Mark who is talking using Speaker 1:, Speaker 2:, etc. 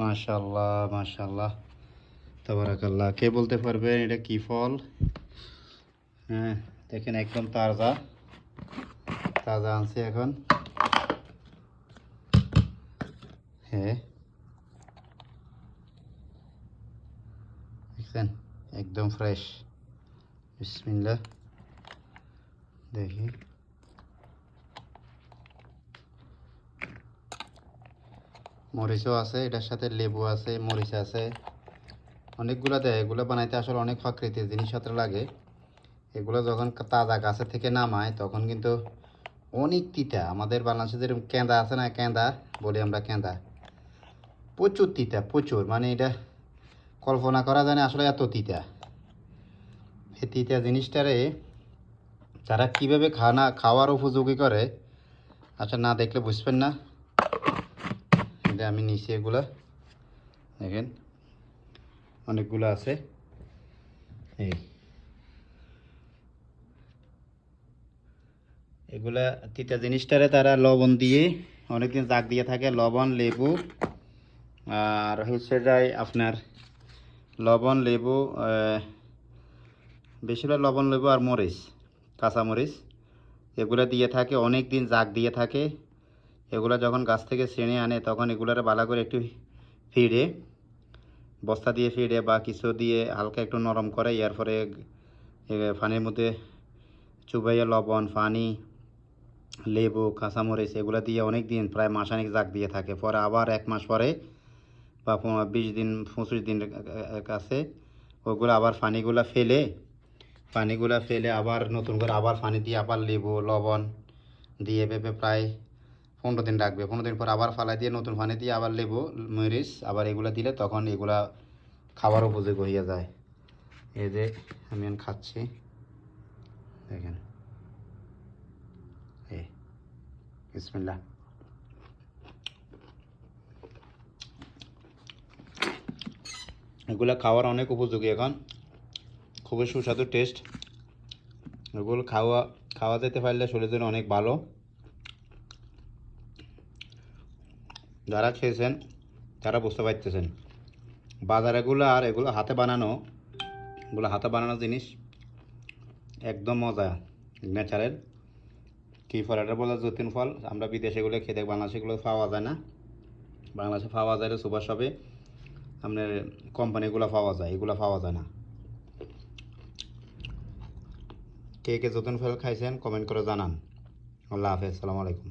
Speaker 1: মাশাল্লাহ মাশাল্লাহ তাবারাকাল্লাহ। কে বলতে পারবেন এটা কি ফল? হ্যাঁ দেখেন একদম তাজা। তাজা আনছে এখন। হ্যাঁ। দেখছেন? একদম ফ্রেশ বিসমিল্লাহ। দেখি। মরিচও আছে, এটার সাথে লেবু আছে, মরিচ আছে। অনেকগুলো দেয়, এগুলো বানাইতে আসলে অনেক প্রাকৃতিক জিনিসপত্র লাগে। এগুলো যখন তাজা গাছের থেকে নামায়, তখন কিন্তু অনেক তিতা। আমাদের বাংলাদেশে যেরকম কেঁদা আছে না, কেঁদা বলি আমরা কেঁদা। প্রচুর তিতা, প্রচুর। মানে এটা কল্পনা করা যায় না আসলে এত তিতা। এই তিতা জিনিসটারে তারা কীভাবে খানা খাওয়ার উপযোগী করে আচ্ছা না দেখলে বুঝবেন না। এটা আমি নিচে এগুলা। দেখেন, অনেকগুলো আছে। এই। এগুলা তিতা জিনিসটারে তারা লবণ দিয়ে, অনেকদিন জাগ দিয়ে থাকে, লবণ, লেবু, আর হচ্ছে যায় আপনার লবণ, লেবু বেশিরভাগ লবণ, লেবু আর মরিচ কাঁচা মরিচ এগুলো দিয়ে থাকে অনেক দিন জাগ দিয়ে থাকে। এগুলো যখন গাছ থেকে ছিঁড়ে আনে তখন এগুলোরে ভালো করে একটু ফিরে বস্তা দিয়ে ফিরে বা কিছু দিয়ে হালকা একটু নরম করে এর পরে এ, পানির মধ্যে চুবাইয়া লবণ পানি লেবু কাঁচামরিচ এগুলো দিয়ে অনেক দিন প্রায় মাসানিক জাগ দিয়ে থাকে। পরে আবার এক মাস পরে বা বিশ দিন পঁচিশ দিন কাছে ওগুলো আবার পানিগুলো ফেলে পানিগুলো ফেলে আবার নতুন করে আবার পানি দিয়ে আবার লেবু লবণ দিয়ে ভেবে প্রায় পনেরো দিন রাখবে। পনেরো দিন পর আবার ফালাই দিয়ে, নতুন পানি দিয়ে আবার লেবু, মরিচ আবার এগুলো দিলে তখন এগুলা খাবার উপযোগী হয়ে যায়। এই যে আমি খাচ্ছি। দেখেন। এই বিসমিল্লাহ। এগুলো খাওয়ার অনেক উপযোগী এখন। খুবই সুস্বাদু টেস্ট। এগুলো খাওয়া খাওয়া যেতে পারলে শরীরের জন্য অনেক ভালো। যারা খেয়েছেন, তারা বুঝতে পারতেছেন। বাজারেগুলো আর এগুলো হাতে বানানো, এগুলো হাতে বানানো জিনিস একদম মজা, ন্যাচারাল। কী ফল, এটা বলে যতীন ফল। আমরা বিদেশে এগুলো খেতে বাংলাদেশে এগুলো পাওয়া যায় না। বাংলাদেশে পাওয়া যায় সুপার শপে আপনার কোম্পানিগুলো পাওয়া যায়, এগুলো পাওয়া যায় না। কে কে যতীন ফল খাইছেন কমেন্ট করে জানান। আল্লাহ হাফেজ, সালামু আলাইকুম।